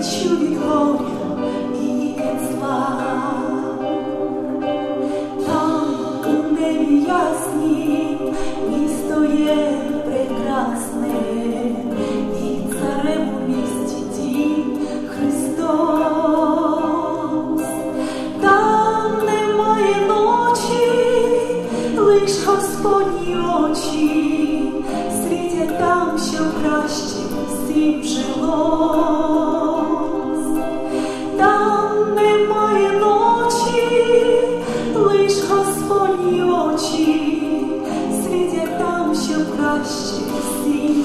втечу від горя і від зла. Там у небі ясні місто є прекрасне, і царем у місті дім Христос. Там немає ночі, лиш Господні очі, світять там, що краще всім жилось. Там, що краще всім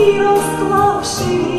квіти розклавши